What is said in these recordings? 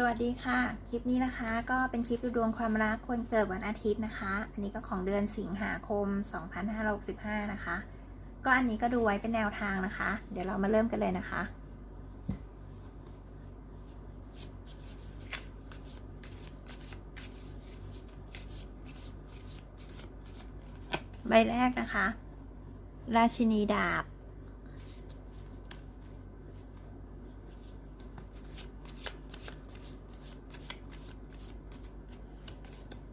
สวัสดีค่ะ คลิปนี้นะคะ ก็เป็นคลิปดูดวงความรักคนเกิดวันอาทิตย์นะคะ อันนี้ก็ของเดือนสิงหาคม 2565 นะคะ ก็อันนี้ก็ดูไว้เป็นแนวทางนะคะ เดี๋ยวเรามาเริ่มกันเลยนะคะ ใบแรกนะคะ ราชินีดาบ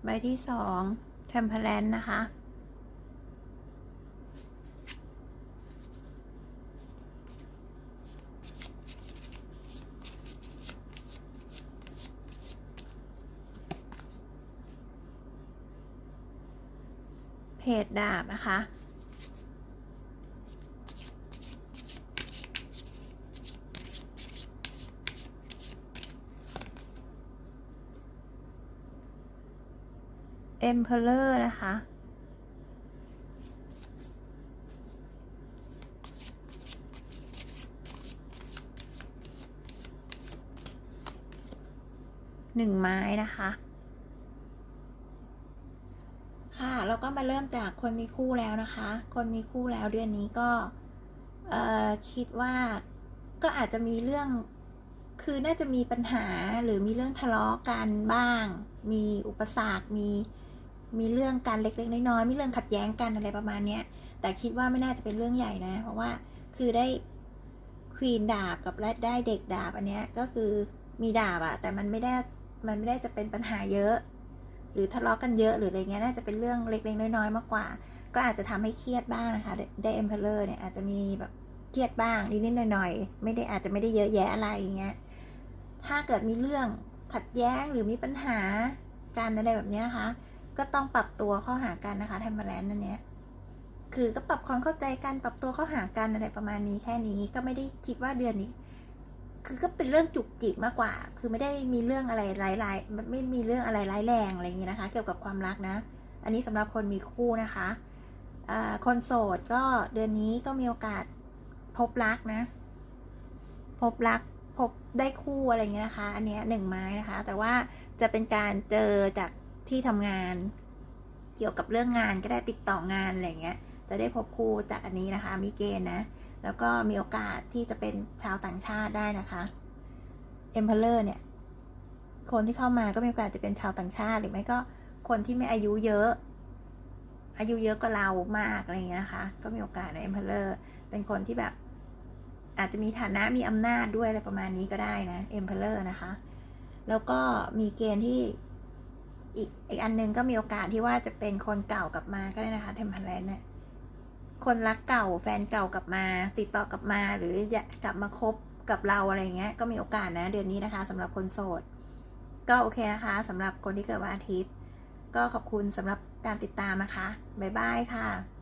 ใบที่สองเทมเพลนนะคะ เพจดาบนะคะ Emperor นะคะ หนึ่งไม้นะคะ ค่ะแล้วก็มาเริ่มจากคนมีคู่แล้วนะคะ คนมีคู่แล้วเดือนนี้ก็ เอ่อ คิดว่าก็อาจจะมีเรื่องคือน่าจะมีปัญหาหรือมีเรื่องทะเลาะกันบ้าง มีอุปสรรค มี มีเรื่องการเล็กๆน้อยๆมีเรื่องขัดแย้งกันอะไรประมาณเนี้ยแต่คิดว่าไม่น่าจะเป็นเรื่องใหญ่นะ เพราะว่าคือได้ควีนดาบกับและได้เด็กดาบอันเนี้ยก็คือมีดาบอะแต่มันไม่ได้มันไม่ได้จะเป็นปัญหาเยอะ หรือทะเลาะกันเยอะหรืออะไรเงี้ยน่าจะเป็นเรื่องเล็กๆน้อยๆมากกว่า ก็อาจจะทำให้เครียดบ้างนะคะได้เอ็มเพลเลอร์เนี่ยอาจจะมีแบบเครียดบ้างนิดๆหน่อยๆไม่ได้อาจจะไม่ได้เยอะแยะอะไรอย่างเงี้ยถ้าเกิดมีเรื่องขัดแย้งหรือมีปัญหาการอะไรแบบนี้นะคะ ก็ต้องปรับตัวเข้าหากันนะคะทม์แลนด์นั่นเนี้ยคือก็ปรับความเข้าใจกันปรับตัวเข้าหากันอะไรประมาณนี้แค่นี้ก็ไม่ได้คิดว่าเดือนนี้ คือก็เป็นเรื่องจุกจิกมากกว่า คือไม่ได้มีเรื่องอะไรร้ายๆไม่มีเรื่องอะไรร้ายแรงอะไรอย่างนี้นะคะ เกี่ยวกับความรักนะ อันนี้สำหรับคนมีคู่นะคะคนโสดก็เดือนนี้ก็มีโอกาสพบรักนะ พบรักพบได้คู่อะไรเงี้ยนะคะ อันเนี้ยหนึ่งไม้นะคะ แต่ว่าจะเป็นการเจอจาก ที่ทำงาน เกี่ยวกับเรื่องงานก็ได้ติดต่องานอะไรเงี้ย จะได้พบคู่จากอันนี้นะคะ มีเกณฑ์นะ แล้วก็มีโอกาสที่จะเป็นชาวต่างชาติได้นะคะ Emperor เนี่ย คนที่เข้ามาก็มีโอกาสจะเป็นชาวต่างชาติ หรือไม่ก็คนที่ไม่อายุเยอะ อายุเยอะกว่าเรามากอะไรเงี้ยนะคะ ก็มีโอกาสใน Emperor เป็นคนที่แบบ อาจจะมีฐานะมีอำนาจด้วยอะไรประมาณนี้ก็ได้นะ Emperor นะคะ แล้วก็มีเกณฑ์ที่ อีกอีกอันนึงก็มีโอกาสที่ว่าจะเป็นคนเก่ากลับมาก็ได้นะคะเทมเพลนเนี่ยคนรักเก่าแฟนเก่ากลับมา ติดต่อกลับมาหรือกกลับมาคบกับเราอะไรเงี้ย ก็มีโอกาสนะ เดือนนี้นะคะสำหรับคนโสด ก็โอเคนะคะสำหรับคนที่เกิดวันอาทิตย์ ก็ขอบคุณสำหรับการติดตามนะคะบ๊ายบายค่ะ